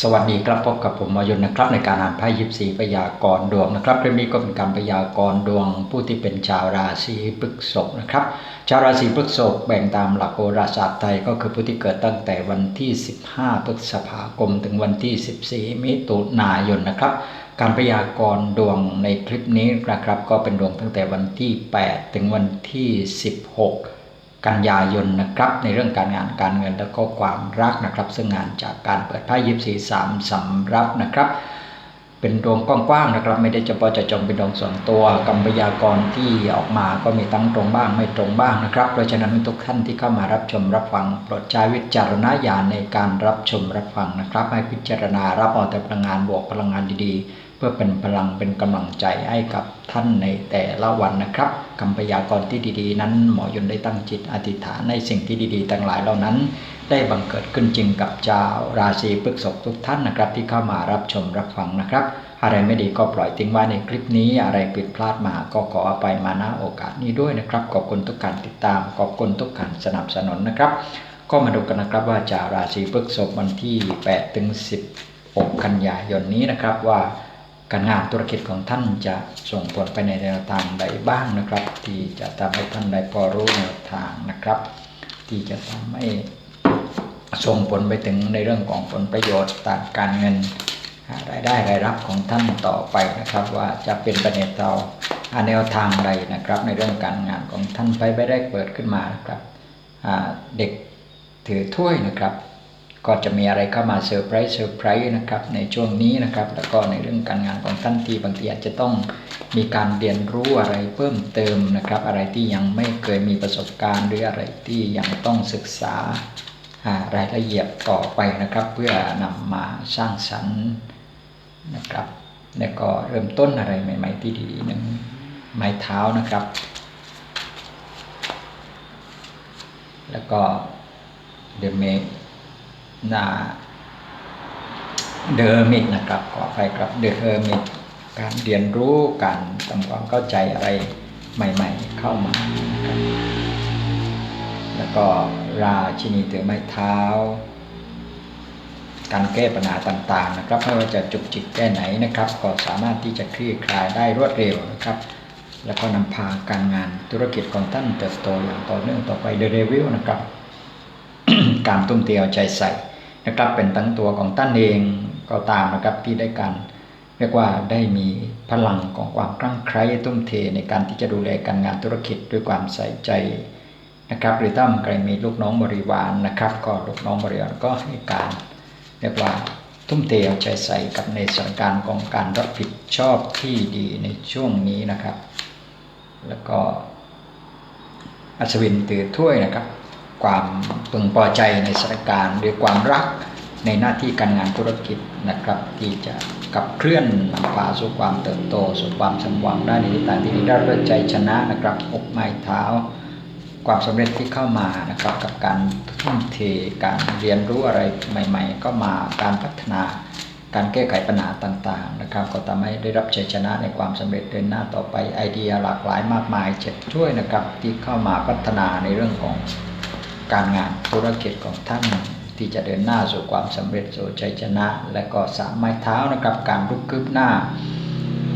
สวัสดีครับพบกับผมมายนนะครับในการอ่านไพ่ยิบสีพยากรดวงนะครับเรื่องนี้ก็เป็นการพยากรดวงผู้ที่เป็นชาวราศีพฤษภนะครับชาวราศีพฤษภแบ่งตามหลักโหราศาสตร์ไทยก็คือผู้ที่เกิดตั้งแต่วันที่ 15 พฤษภาคม ถึงวันที่ 14 มิถุนายนนะครับการพยากรณ์ดวงในคลิปนี้นะครับ ก็เป็นดวงตั้งแต่วันที่ 8 ถึงวันที่ 16 กันยายนนะครับ ในเรื่องการงานการเงินแล้วก็ความรักนะครับ ซึ่งงานจากการเปิดไพ่ยิบสีสามสำรับนะครับ เป็นดวงกว้างๆนะครับ ไม่ได้เฉพาะจะจงเป็นดวงส่วนตัวกรรมพยากรที่ออกมาก็มีตั้งตรงบ้างไม่ตรงบ้างนะครับ เพราะฉะนั้นทุกท่านที่เข้ามารับชมรับฟังโปรดใช้วิจารณญาณในการรับชมรับฟังนะครับ ให้พิจารณารับเอาแต่พลังงานบวกพลังงานดีๆ พื่อเป็นพลังเป็นกำลังใจให้กับท่านในแต่ละวันนะครับคำพยากรณ์ที่ดีๆ นั้นหมอยนได้ตั้งจิตอธิษฐานในสิ่งที่ดีๆทั้งหลายเหล่านั้น ได้บังเกิดขึ้นจริงกับชาวราศีพฤษภทุกท่านนะครับ ที่เข้ามารับชมรับฟังนะครับอะไรไม่ดีก็ปล่อยทิ้งไว้ในคลิปนี้ อะไรผิดพลาดมาก็ขออภัยมาณโอกาสนี้ด้วยนะครับ ขอบคุณทุกการติดตาม ขอบคุณทุกการสนับสนุนนะครับ ก็มาดูกันนะครับว่าจากราศีพฤษภวันที่8ถึง16 กันยายนนี้นะครับว่า การงานธุรกิจของท่านจะส่งผลไปในแนวทางใดบ้างนะครับ ที่จะทำให้ท่านได้พอรู้แนวทางนะครับ ที่จะทำให้ส่งผลไปถึงในเรื่องของผลประโยชน์ทางการเงินรายได้รายรับของท่านต่อไปนะครับ ว่าจะเป็นปในเตาแนวทางใดนะครับ ในเรื่องการงานของท่านไปไม่ได้เปิดขึ้นมานะครับเด็กถือถ้วยนะครับ ก็จะมีอะไรเข้ามาเซอร์ไพรส์เซอร์ไพรส์นะครับในช่วงนี้นะครับ แล้วก็ในเรื่องการงานของท่านที่บางทีอาจจะต้องมีการเรียนรู้อะไรเพิ่มเติมนะครับ อะไรที่ยังไม่เคยมีประสบการณ์หรืออะไรที่ยังต้องศึกษารายละเอียดต่อไปนะครับ เพื่อนำมาสร้างสรรค์นะครับ แล้วก็เริ่มต้นอะไรใหม่ ๆ ที่ดีหนึ่งไม้เท้านะครับ แล้วก็เดเม นาเดอร์มิดนะครับ ขอไปครับเดอร์มิดการเรียนรู้การทำความเข้าใจอะไรใหม่ ๆ เข้ามานะครับแล้วก็ราชินีถือไม้เท้า การแก้ปัญหาต่าง ๆ นะครับไม่ว่าจะจุกจิกแก้ไหนนะครับ ก็สามารถที่จะคลี่คลายได้รวดเร็วนะครับ แล้วก็นำพาการงานธุรกิจของท่านเติบโตอย่างต่อเนื่องต่อไปเดเรวิลนะครับ การตุ้มเตียวใจใส่ นะครับ เป็นทั้งตัวของท่านเองก็ตามนะครับที่ได้การเรียกว่าได้มีพลังของความคลั่งไคล้ตุ้มเทในการที่จะดูแลการงานธุรกิจด้วยความใส่ใจนะครับหรือตั้มใครมีลูกน้องบริวารนนะครับ ก็ลูกน้องบริวารก็ให้การเรียกว่าทุ่มเทเอาใจใส่กับในสถานการณ์ของการรับผิดชอบที่ดีในช่วงนี้นะครับ แล้วก็อัศวินตือถ้วยนะครับ ความพึงพอใจในสถานการณ์หรือความรักในหน้าที่การงานธุรกิจนะครับ ที่จะกับเคลื่อนนำพาสู่ความเติบโต สู่ความสมหวังได้ในทิศทางที่ดีได้ด้วยใจชนะนะครับอกไม้เท้า ความสำเร็จที่เข้ามานะครับกับการทุ่มเทการเรียนรู้อะไรใหม่ ๆ ก็มาการพัฒนาการแก้ไขปัญหาต่างๆนะครับ ก็ทำให้ได้รับชัยชนะในความสำเร็จเดินหน้าต่อไปไอเดียหลากหลายมากมายเจ็ดช่วยนะครับที่เข้ามาพัฒนาในเรื่องของ การงานธุรกิจของท่านที่จะเดินหน้าสู่ความสำเร็จสู่ชัยชนะ และก็สามไม้เท้านะครับการลุกคืบหน้า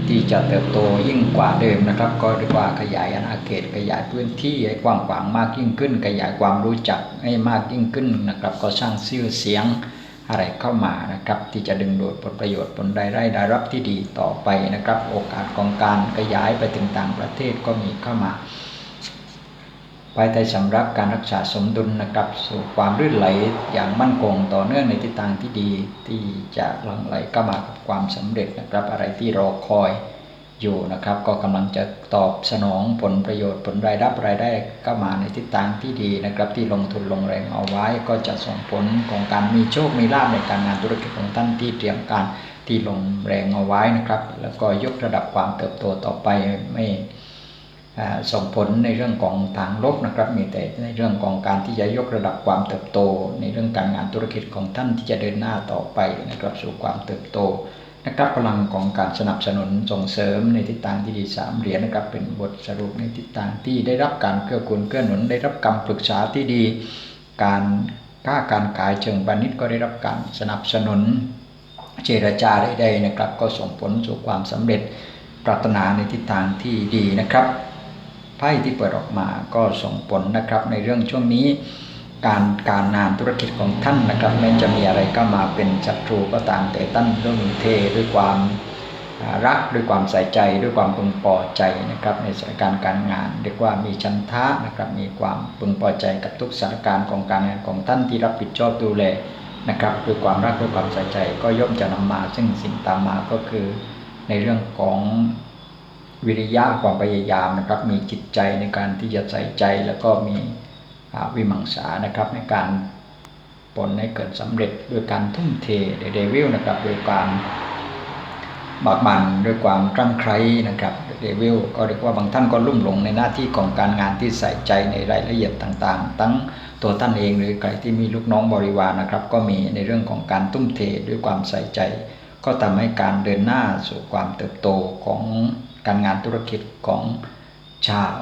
ที่จะเติบโตยิ่งกว่าเดิมนะครับ ก็เรียกว่าขยายอาณาเขตขยายพื้นที่ให้กว้างขวางมากยิ่งขึ้น ขยายความรู้จักให้มากยิ่งขึ้นนะครับ ก็สร้างชื่อเสียงอะไรเข้ามานะครับ ที่จะดึงดูดผลประโยชน์ผลรายได้ได้รับที่ดีต่อไปนะครับ โอกาสของการขยายไปถึงต่างประเทศก็มีเข้ามา ภายใต้สำรับการรักษาสมดุลนะครับสู่ความรื่นไหลอย่างมั่นคงต่อเนื่องในทิศทางที่ดีที่จะหลั่งไหลเข้ามากับความสำเร็จนะครับ อะไรที่รอคอยอยู่นะครับ ก็กำลังจะตอบสนองผลประโยชน์ผลรายรับรายได้เข้ามาในทิศทางที่ดีนะครับ ที่ลงทุนลงแรงเอาไว้ ก็จะส่งผลของการมีโชคมีลาภในการงานธุรกิจของท่านที่เตรียมการที่ลงแรงเอาไว้นะครับ แล้วก็ยกระดับความเติบโตต่อไปไม่ ส่งผลในเรื่องของทางลบนะครับ มีแต่ในเรื่องของการที่จะยกระดับความเติบโต ในเรื่องการงานธุรกิจของท่านที่จะเดินหน้าต่อไปนะครับสู่ความเติบโตนะครับพลังของการสนับสนุนส่งเสริมในทิศทางที่ดีสามเหรียญนะครับ เป็นบทสรุปในทิศทางที่ได้รับการเกื้อกูลเกื้อหนุนได้รับคำปรึกษาที่ดี การค้าการขายเชิงพาณิชย์ก็ได้รับการสนับสนุนเจรจาใดๆนะครับ ก็ส่งผลสู่ความสำเร็จปรารถนาในทิศทางที่ดีนะครับ ไพ่ที่เปิดออกมาก็ส่งผลนะครับ ในเรื่องช่วงนี้การการงานธุรกิจของท่านนะครับแม้จะมีอะไรก็มาเป็นศัตรูก็ตามแต่ท่านต้องเทด้วยความรักด้วยความใส่ใจด้วยความพึงพอใจนะครับในสถานการณ์การงานเรียกว่ามีชันทะนะครับมีความพึงพอใจกับทุกสถานการณ์ของการงานของท่านที่รับผิดชอบดูแลนะครับด้วยความรักด้วยความใส่ใจก็ย่อมจะนำมา ซึ่งสิ่งตามมาก็คือในเรื่องของ วิริยะความพยายามนะครับ มีจิตใจในการที่จะใส่ใจแล้วก็มีวิมังสานะครับในการผลให้เกิดสำเร็จด้วยการทุ่มเทเดวิลนะครับโดยการบากบันด้วยความคลั่งไคล้นะครับเดวิลก็เรียกว่าบางท่านก็ลุ่มหลงในหน้าที่ของการงานที่ใส่ใจในรายละเอียดต่างๆ ทั้งตัวท่านเองหรือใครที่มีลูกน้องบริวารนะครับ ก็มีในเรื่องของการทุ่มเทด้วยความใส่ใจ ก็ทำให้การเดินหน้าสู่ความเติบโตของ การงานธุรกิจของชาว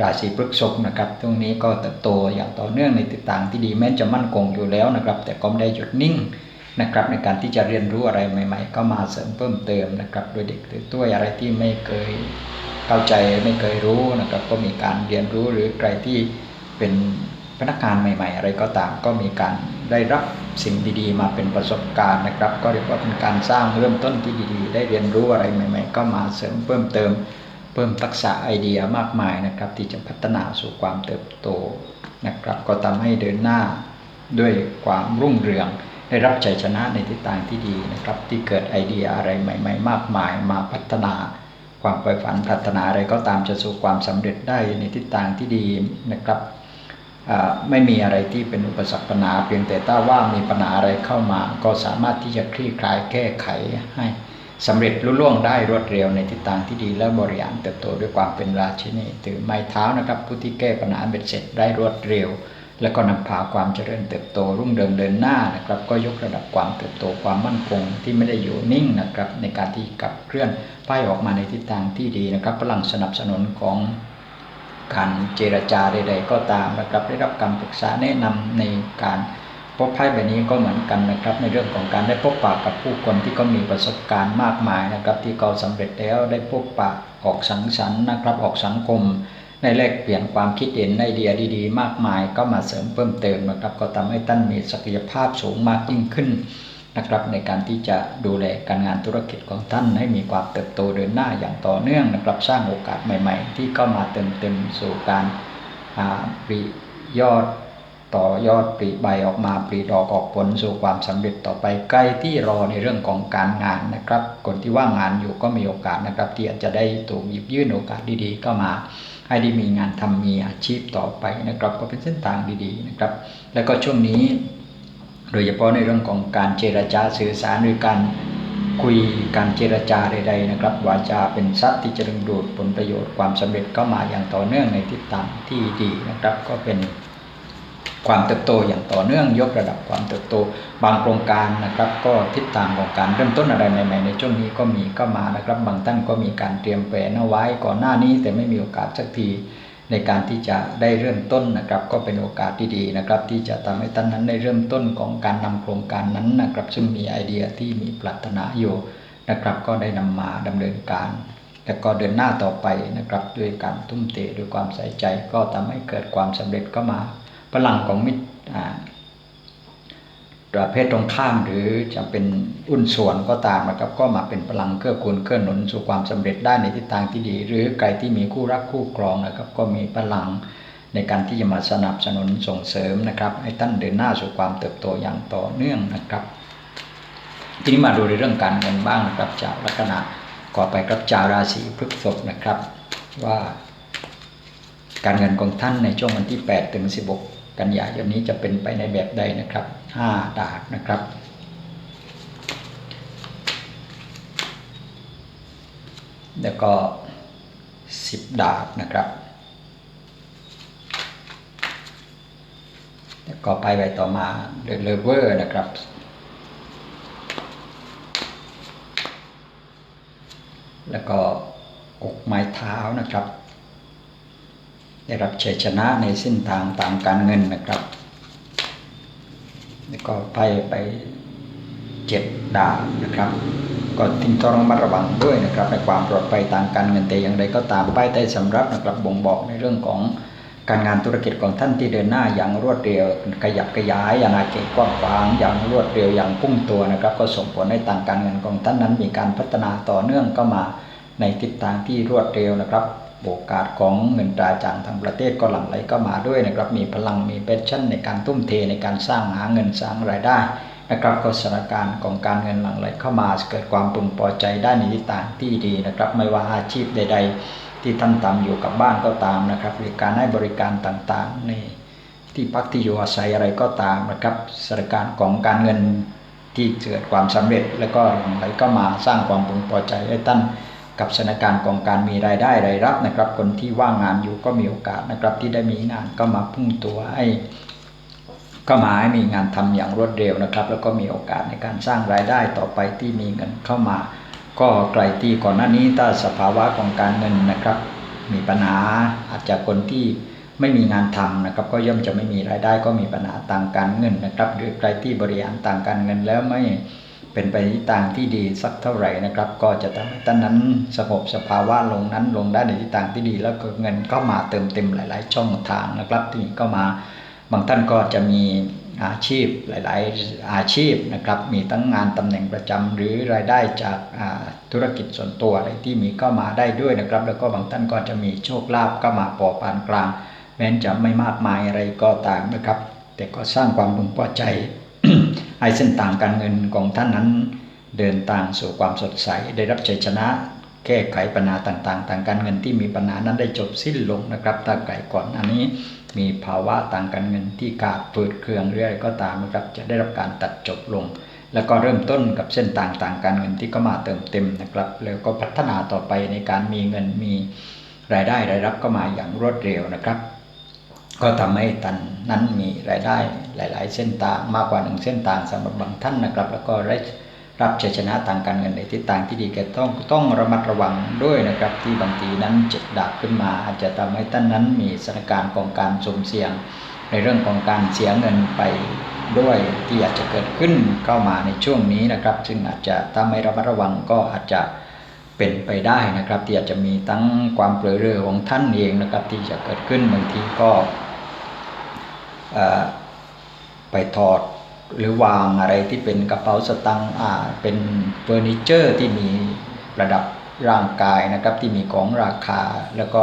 ราศีพฤษภนะครับ ตรงนี้ก็เติบโตอย่างต่อเนื่องในติดต่างที่ดีแม้จะมั่นคงอยู่แล้วนะครับ แต่ก็ไม่ได้หยุดนิ่งนะครับ ในการที่จะเรียนรู้อะไรใหม่ ๆ ก็มาเสริมเพิ่มเติมนะครับ โดยเด็กตัวอะไรที่ไม่เคยเข้าใจไม่เคยรู้นะครับ ก็มีการเรียนรู้หรือใครที่เป็น พนักงานใหม่ ๆ อะไรก็ตามก็มีการได้รับสิ่งดีๆ มาเป็นประสบการณ์นะครับ ก็เรียกว่าเป็นการสร้างเริ่มต้นที่ดีๆ ได้เรียนรู้อะไรใหม่ ๆ ก็มาเสริมเพิ่มเติม เพิ่มทักษะไอเดียมากมายนะครับ ที่จะพัฒนาสู่ความเติบโตนะครับ ก็ทำให้เดินหน้าด้วยความรุ่งเรืองได้รับชัยชนะในทิศทางที่ดีนะครับ ที่เกิดไอเดียอะไรใหม่ ๆ มากมายมาพัฒนาความใฝ่ฝันพัฒนาอะไรก็ตามจะสู่ความสำเร็จได้ในทิศทางที่ดีนะครับ ไม่มีอะไรที่เป็นอุปสรรคปัญหา เพียงแต่ถ้าว่ามีปัญหาอะไรเข้ามา ก็สามารถที่จะคลี่คลายแก้ไขให้สำเร็จรุ่ล่วงได้รวดเร็วในทิศทางที่ดีและบริหารเติบโตด้วยความเป็นราชินีถือไม้เท้านะครับ ผู้ที่แก้ปัญหาเบ็ดเสร็จได้รวดเร็ว แล้วก็นำพาความเจริญเติบโตรุ่งเรืองเดินหน้านะครับ ก็ยกระดับความเติบโตความมั่นคงที่ไม่ได้อยู่นิ่งนะครับ ในการที่กับเคลื่อนป้ายออกมาในทิศทางที่ดีนะครับพลังสนับสนุนของ การเจรจาใด ๆ ก็ตามนะครับได้รับการปรึกษาแนะนำในการพบไพ่ใบนี้ก็เหมือนกันนะครับ ในเรื่องของการได้พบปะกับผู้คนที่ก็มีประสบการณ์มากมายนะครับ ที่เขาสำเร็จแล้วได้พบปะออกสังสรรค์นะครับ ออกสังคมในแลกเปลี่ยนความคิดเห็นในเดียดีๆ มากมาย ก็มาเสริมเพิ่มเติมนะครับ ก็ทำให้ท่านมีศักยภาพสูงมากยิ่งขึ้น นะครับในการที่จะดูแลการงานธุรกิจของท่านให้มีความเติบโตเดินหน้าอย่างต่อเนื่องนะครับสร้างโอกาสใหม่ ๆ ที่เข้ามาเติมเต็มสู่การปริยอดต่อยอดปลีใบออกมาปลีดอกออกผลสู่ความสำเร็จต่อไปใกล้ที่รอในเรื่องของการงานนะครับ คนที่ว่างงานอยู่ก็มีโอกาสนะครับ ที่อาจจะได้ถูกหยิบยื่นโอกาสดีๆก็มา ให้ได้มีงานทำมีอาชีพต่อไปนะครับ ก็เป็นเส้นทางดีๆนะครับ แล้วก็ช่วงนี้ โดยเฉพาะในเรื่องของการเจรจาสื่อสารหรือการคุยการเจรจาใด ๆ นะครับ วาจาเป็นทรัพย์ที่จะดึงดูดผลประโยชน์ความสำเร็จก็มาอย่างต่อเนื่องในทิศทางที่ดีนะครับ ก็เป็นความเติบโตอย่างต่อเนื่องยกระดับความเติบโต บางโครงการนะครับ ก็ทิศทางของการเริ่มต้นอะไรใหม่ๆในช่วงนี้ก็มีก็มานะครับ บางท่านก็มีการเตรียมแผนเอาไว้ก่อนหน้านี้แต่ไม่มีโอกาสสักที ในการที่จะได้เริ่มต้นนะครับ ก็เป็นโอกาสที่ดีนะครับ ที่จะทำให้ท่านนั้นได้เริ่มต้นของการนำโครงการนั้นนะครับ ซึ่งมีไอเดียที่มีปรารถนาอยู่นะครับ ก็ได้นำมาดำเนินการแล้วก็เดินหน้าต่อไปนะครับ ด้วยการทุ่มเทด้วยความใส่ใจ ก็ทำให้เกิดความสำเร็จก็มาพลังของมิตร ประเภทตรงข้ามหรือจะเป็นอุ้นส่วนก็ตามนะครับ ก็มาเป็นพลังเกื้อกูลเกื้อหนุนสู่ความสำเร็จได้ในทิศทางที่ดี หรือใครที่มีคู่รักคู่ครองนะครับ ก็มีพลังในการที่จะมาสนับสนุนส่งเสริมนะครับให้ท่านเดินหน้าสู่ความเติบโตอย่างต่อเนื่องนะครับ ทีนี้มาดูในเรื่องการเงินบ้างนะครับจากลัคนาก่อไปครับจาราศีพฤษภนะครับ ว่า การเงินของท่านในช่วงวันที่ 8 ถึง 16 กันยายนนี้จะเป็นไปในแบบใดนะครับ ห้าดาบนะครับ แล้วก็สิบดาบนะครับ แล้วก็ไปไปต่อมาเดลเวอร์นะครับแล้วก็อกไม้เท้านะครับ ได้รับชัยชนะในเส้นทางตามการเงินนะครับ แล้วก็ไปไปเจ็ดดาวนะครับ ก็ทิ้งต้องระมัดระวังด้วยนะครับ ในความปลอดภัยทางการเงินแต่อย่างไรก็ตามป้ายใต้สำรับนะครับบ่งบอกในเรื่องของการงานธุรกิจของท่านที่เดินหน้าอย่างรวดเร็วขยับขยายอาณาเขตกว้างขวางอย่างรวดเร็วอย่างพุ่งตัวนะครับ ก็ส่งผลให้ทางการเงินของท่านนั้นมีการพัฒนาต่อเนื่องก็มาในทิศทางที่รวดเร็วนะครับ โอกาสของเงินตราจากทางประเทศก็หลั่งไหลก็มาด้วยนะครับ มีพลังมีแพชชั่นในการทุ่มเทในการสร้างหาเงินสร้างรายได้นะครับก็สถานการณ์ของการเงินหลั่งไหลเข้ามาเกิดความพึงพอใจได้ในทิศทางที่ดีนะครับ ไม่ว่าอาชีพใด ๆ ที่ท่านทำอยู่กับบ้านก็ตามนะครับหรือการให้บริการต่างๆในที่พักที่อยู่อาศัยอะไรก็ตามนะครับสถานการณ์ของการเงินที่เกิดความสำเร็จ แล้วก็หลั่งไหลก็มาสร้างความพึงพอใจให้ท่าน กับสถานการณ์ของการมีรายได้รายรับนะครับ คนที่ว่างงานอยู่ก็มีโอกาสนะครับ ที่ได้มีงานก็มาพุ่งตัวให้ก็มาให้มีงานทำอย่างรวดเร็วนะครับ แล้วก็มีโอกาสในการสร้างรายได้ต่อไปที่มีเงินเข้ามา ก็ไกลที่ก่อนหน้านี้ถ้าสภาวะของการเงินนะครับ มีปัญหาอาจจะคนที่ไม่มีงานทำนะครับ ก็ย่อมจะไม่มีรายได้ก็มีปัญหาต่างการเงินนะครับหรือใครที่บริหารต่างการเงินแล้วไม่ เป็นไปในทางที่ดีสักเท่าไหร่นะครับ ก็จะทำให้ท่านนั้นสงบสภาวะลงนั้นลงได้ในทิศทางที่ดี แล้วก็เงินก็มาเติมเต็มหลาย ๆ ช่องทางนะครับที่ก็มาบางท่านก็จะมีอาชีพหลาย ๆ อาชีพนะครับ มีทั้งงานตำแหน่งประจำหรือรายได้จากธุรกิจส่วนตัวอะไรที่มีก็มาได้ด้วยนะครับ แล้วก็บางท่านก็จะมีโชคลาภก็มาปอปานกลาง แม้จะไม่มากมายอะไรก็ตามนะครับ แต่ก็สร้างความพึงพอใจ ให้เส้นทางการเงินของท่านนั้น เดินทางสู่ความสดใส ได้รับชัยชนะ แก้ไขปัญหาต่างๆ ทางการเงินที่มีปัญหานั้นได้จบสิ้นลงนะครับถ้าไกลก่อนอันนี้มีภาวะทางการเงินที่ขาดเปิดเครื่องเรื่อยก็ตามนะครับจะได้รับการตัดจบลง แล้วก็เริ่มต้นกับเส้นทางต่างการเงินที่ก็มาเติมเต็มนะครับ แล้วก็พัฒนาต่อไปในการมีเงินมีรายได้รายรับก็มาอย่างรวดเร็วนะครับ ก็ทำให้ท่านนั้นมีรายได้หลาย ๆ เส้นทางมากกว่าหนึ่งเส้นทางสำหรับบางท่านนะครับ แล้วก็ได้รับชัยชนะทางการเงินในทิศทางที่ดีแกต้องต้องระมัดระวังด้วยนะครับ ที่บางทีนั้นเจ็ดดับขึ้นมา อาจจะทำให้ท่านนั้นมีสถานการณ์ของการสมเสี่ยง ในเรื่องของการเสียเงินไปด้วยที่อาจจะเกิดขึ้นเข้ามาในช่วงนี้นะครับ ซึ่งอาจจะถ้าไม่ระมัดระวังก็อาจจะเป็นไปได้นะครับ ที่อาจจะมีทั้งความเปลือยเรือของท่านเองนะครับ ที่จะเกิดขึ้นบางทีก็ ไปถอดหรือวางอะไรที่เป็นกระเป๋าสตางค์เป็นเฟอร์นิเจอร์ที่มีระดับร่างกายนะครับที่มีของราคา แล้วก็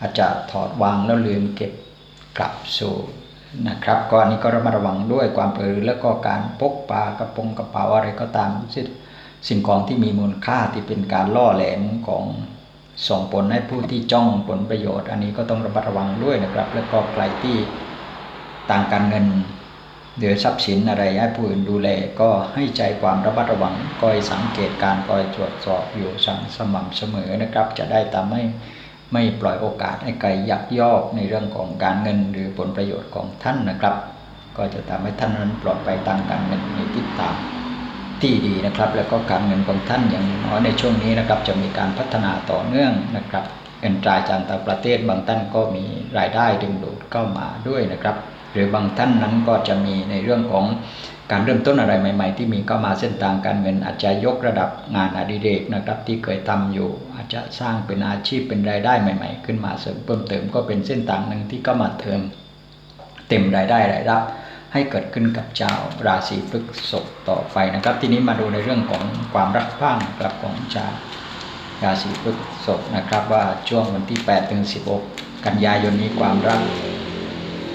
อาจจะถอดวางแล้วลืมเก็บกลับสู่นะครับก็อันนี้ก็ระมัดระวังด้วยความเผลอแล้วก็การพกปากระปงกระเป๋าอะไรก็ตามสิ่งของที่มีมูลค่าที่เป็นการล่อแหลมของส่งผลให้ผู้ที่จ้องผลประโยชน์ อันนี้ก็ต้องระมัดระวังด้วยนะครับ แล้วก็ใครที่ ต่างการเงินหรือทรัพย์สินอะไรให้ผู้อื่นดูแลก็ให้ใจความระมัดระวังคอยสังเกตการคอยตรวจสอบอยู่สั่งสม่ำเสมอนะครับ จะได้ทำให้ไม่ปล่อยโอกาสให้ใครยักยอกในเรื่องของการเงินหรือผลประโยชน์ของท่านนะครับ ก็จะทำให้ท่านนั้นปลอดภัยทางการเงินในทิศทางที่ดีนะครับ แล้วก็การเงินของท่านอย่างน้อยในช่วงนี้นะครับ จะมีการพัฒนาต่อเนื่องนะครับเงินตราจากต่างประเทศบางท่านก็มีรายได้ดึงดูดเข้ามาด้วยนะครับ หรือบางท่านนั้นก็จะมีในเรื่องของการเริ่มต้นอะไรใหม่ ๆ ที่มีเข้ามาเส้นทางการเงินอาจจะยกระดับงานอดิเรกนะครับที่เคยทำอยู่ อาจจะสร้างเป็นอาชีพเป็นรายได้ใหม่ ๆ ขึ้นมาเสริมเพิ่มเติมก็เป็นเส้นทางหนึ่งที่ก็มาเติมเต็มรายได้รายรับให้เกิดขึ้นกับเจ้าราศีพฤษภต่อไปนะครับ ทีนี้มาดูในเรื่องของความรักพังกับของชาวราศีพฤษภนะครับว่าช่วงวันที่8ถึง16 กันยายนนี้ความรัก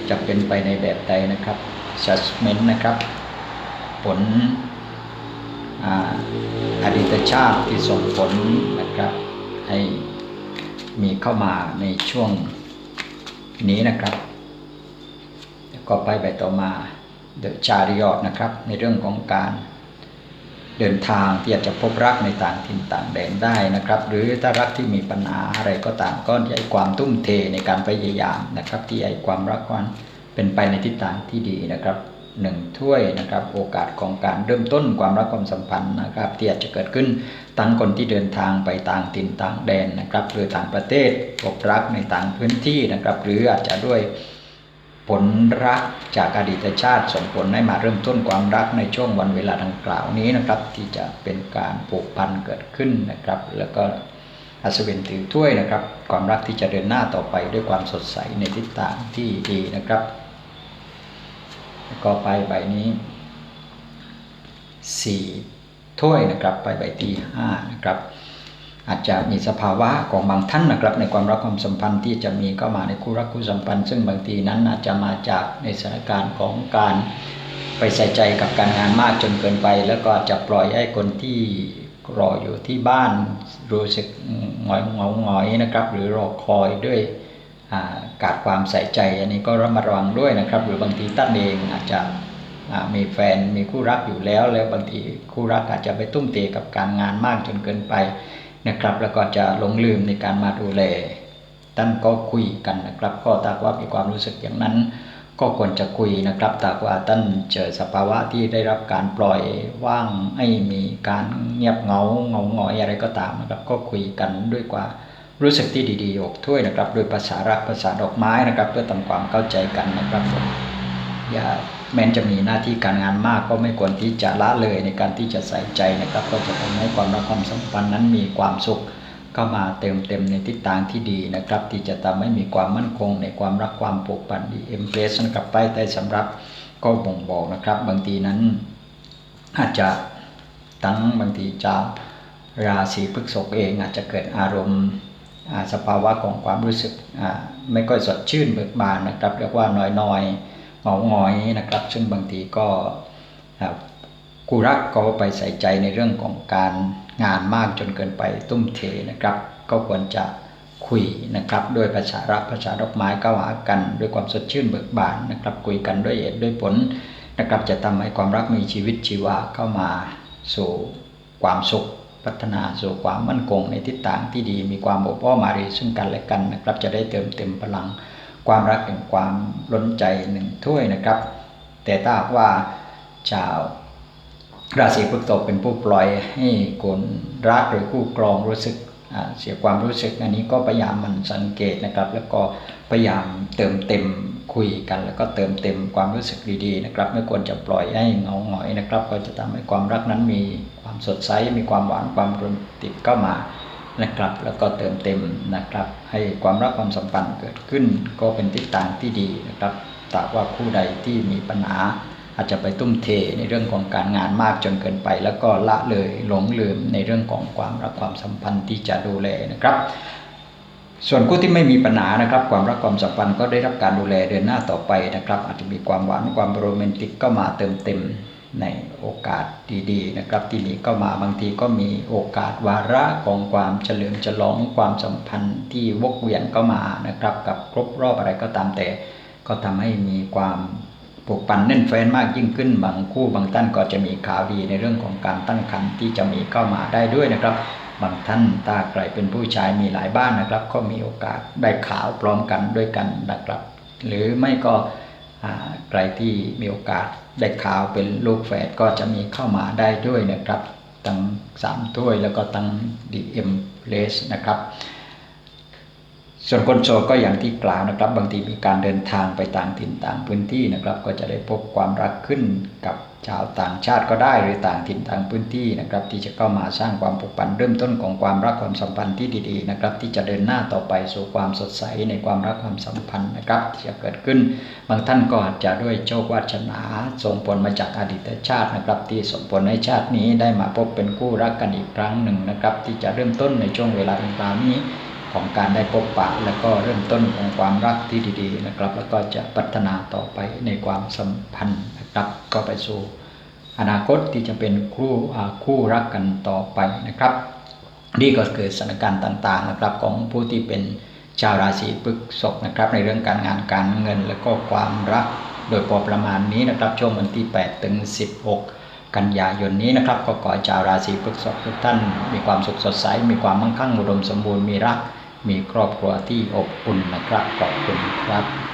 จะเป็นไปในแบบใดนะครับ judgment นะครับ ผลอดีตชาติที่ส่งผลนะครับ ให้มีเข้ามาในช่วงนี้นะครับก็ไปไปต่อมาเดอะชาริยอดนะครับ ในเรื่องของการ เดินทางที่อาจจะพบรักในต่างถิ่นต่างแดนได้นะครับ หรือถ้ารักที่มีปัญหาอะไรก็ตามก็ใช้ความทุ่มเทในการพยายามนะครับ ที่ให้ความรักกันเป็นไปในทิศทางที่ดีนะครับหนึ่งถ้วยนะครับโอกาสของการเริ่มต้นความรักความสัมพันธ์นะครับ ที่อาจจะเกิดขึ้นตั้งคนที่เดินทางไปต่างถิ่นต่างแดนนะครับ หรือต่างประเทศพบรักในต่างพื้นที่นะครับ หรืออาจจะด้วย ผลรักจากอดีตชาติส่งผลให้มาเริ่มต้นความรักในช่วงวันเวลาดังกล่าวนี้นะครับ ที่จะเป็นการผูกพันเกิดขึ้นนะครับ แล้วก็อัศวินถือถ้วยนะครับ ความรักที่จะเดินหน้าต่อไปด้วยความสดใสในทิศทางที่ดีนะครับก็ไปใบนี้สี่ถ้วยนะครับ ไปใบที่ห้านะครับ อาจจะมีสภาวะของบางท่านนะครับในความรักความสัมพันธ์ที่จะมีเข้ามาในคู่รักคู่สัมพันธ์ ซึ่งบางทีนั้นอาจจะมาจากในสถานการณ์ของการไปใส่ใจกับการงานมากจนเกินไป แล้วก็จะปล่อยให้คนที่รออยู่ที่บ้านรู้สึกหงอยงงอยนะครับ หรือรอคอยด้วยกาดความใส่ใจ อันนี้ก็ระมัดระวังด้วยนะครับ หรือบางทีตั้นเองอาจจะมีแฟนมีคู่รักอยู่แล้ว แล้วบางทีคู่รักอาจจะไปตุ้มเตะกับการงานมากจนเกินไป นะครับ แล้วก็จะหลงลืมในการมาดูแลท่านก็คุยกันนะครับ ก็ถ้าว่ามีความรู้สึกอย่างนั้น ก็ควรจะคุยนะครับถ้าว่าท่านเจอสภาวะที่ได้รับการปล่อยว่างให้มีการเงียบเงาเงาหงอยอะไรก็ตามนะครับ ก็คุยกันด้วยกว่ารู้สึกที่ดีๆอกถ้วยนะครับโดยภาษารักภาษาดอกไม้นะครับ เพื่อทำความเข้าใจกันนะครับอย่า แม้จะมีหน้าที่การงานมากก็ไม่ควรที่จะละเลยในการที่จะใส่ใจนะครับ ก็จะทำให้ความรักความสัมพันธ์นั้นมีความสุขเข้ามาเติมเต็มในทิศทางที่ดีนะครับ ที่จะทำให้มีความมั่นคงในความรักความผูกพันดีเอ็มเพรสนะครับไปแต่สำหรับก็บ่งบอกนะครับ บางทีนั้นอาจจะตั้งบางทีจะราศีพฤษภเองอาจจะเกิดอารมณ์สภาวะของความรู้สึกไม่ค่อยสดชื่นเบิกบานนะครับเรียกว่าน้อยๆ เงาหงอยนะครับ ซึ่งบางทีก็กูรักก็ไปใส่ใจในเรื่องของการงานมากจนเกินไปตุ้มเทนะครับ ก็ควรจะคุยนะครับด้วยภาษารักภาษาดอกไม้ก้าวหากัน ด้วยความสดชื่นเบิกบานนะครับ คุยกันด้วยเหตุด้วยผลนะครับจะทำให้ความรักมีชีวิตชีวาเข้ามาสู่ความสุขพัฒนาสู่ความมั่นคงในทิศทางที่ดีมีความอบอ้อมารีซึ่งกันและกันนะครับจะได้เติมเต็มพลัง ความรักแห่งความล้นใจหนึ่งถ้วยนะครับ แต่ถ้าว่าชาวราศีพฤษภเป็นผู้ปล่อยให้คนรักหรือคู่ครองรู้สึกเสียความรู้สึกอันนี้ก็พยายามมันสังเกตนะครับ แล้วก็พยายามเติมเต็มคุยกัน แล้วก็เติมเต็มความรู้สึกดีๆนะครับ ไม่ควรจะปล่อยให้เงาหงอยนะครับ ก็จะทำให้ความรักนั้นมีความสดใสมีความหวานความรแมนติกเข้ามา นะครับ แล้วก็เติมเต็มนะครับ ให้ความรักความสัมพันธ์เกิดขึ้น ก็เป็นทิศทางที่ดีนะครับแต่ว่าคู่ใดที่มีปัญหาอาจจะไปตุ้มเทในเรื่องของการงานมากจนเกินไป แล้วก็ละเลยหลงลืมในเรื่องของความรักความสัมพันธ์ที่จะดูแลนะครับ ส่วนคู่ที่ไม่มีปัญหานะครับ ความรักความสัมพันธ์ก็ได้รับการดูแลเดินหน้าต่อไปนะครับ อาจจะมีความหวานความโรแมนติกก็มาเติมเต็ม ในโอกาสดีๆนะครับที่นี้ก็มาบางทีก็มีโอกาสวาระของความเฉลิมฉลองความสัมพันธ์ที่วกเวียนก็มานะครับกับครบรอบอะไรก็ตามแต่ ก็ทำให้มีความผูกพันแน่นแฟนมากยิ่งขึ้น บางคู่บางท่านก็จะมีข่าวดีในเรื่องของการตั้งครรภ์ที่จะมีเข้ามาได้ด้วยนะครับ บางท่านถ้าใครเป็นผู้ชายมีหลายบ้านนะครับ ก็มีโอกาสได้ข่าวพร้อมกันด้วยกันนะครับ หรือไม่ก็ ใครที่มีโอกาสได้ข่าวเป็นลูกแฝดก็จะมีเข้ามาได้ด้วยนะครับตั้งสามถ้วยแล้วก็ตั้งดีเอ็มเลสนะครับ ส่วนคนโสดก็อย่างที่กล่าวนะครับ บางทีมีการเดินทางไปต่างถิ่นต่างพื้นที่นะครับ ก็จะได้พบความรักขึ้นกับชาวต่างชาติก็ได้หรือต่างถิ่นต่างพื้นที่นะครับ ที่จะเข้ามาสร้างความผูกพันเริ่มต้นของความรักความสัมพันธ์ที่ดีๆนะครับ ที่จะเดินหน้าต่อไปสู่ความสดใสในความรักความสัมพันธ์นะครับที่จะเกิดขึ้น บางท่านก็อาจจะด้วยโชควาสนาส่งผลมาจากอดีตชาตินะครับ ที่ส่งผลให้ชาตินี้ได้มาพบเป็นคู่รักกันอีกครั้งหนึ่งนะครับ ที่จะเริ่มต้นในช่วงเวลาต่างๆนี้ ของการได้พบปะ แล้วก็เริ่มต้นของความรักที่ดีๆนะครับ แล้วก็จะพัฒนาต่อไปในความสัมพันธ์นะครับก็ไปสู่อนาคตที่จะเป็นคู่คู่รักกันต่อไปนะครับนี่ก็คือสถานการณ์ต่างๆนะครับของผู้ที่เป็นชาวราศีพฤษภนะครับ ในเรื่องการงานการเงิน และก็ความรักโดยพอประมาณนี้นะครับช่วงวันที่ 8 ถึง 16 กันยายนนี้นะครับ ก็ขอชาวราศีพฤษภทุกท่าน มีความสุขสดใส มีความมั่งคั่งอุดมสมบูรณ์มีรัก มีครอบครัวที่อบอุ่นนะครับขอบคุณครับ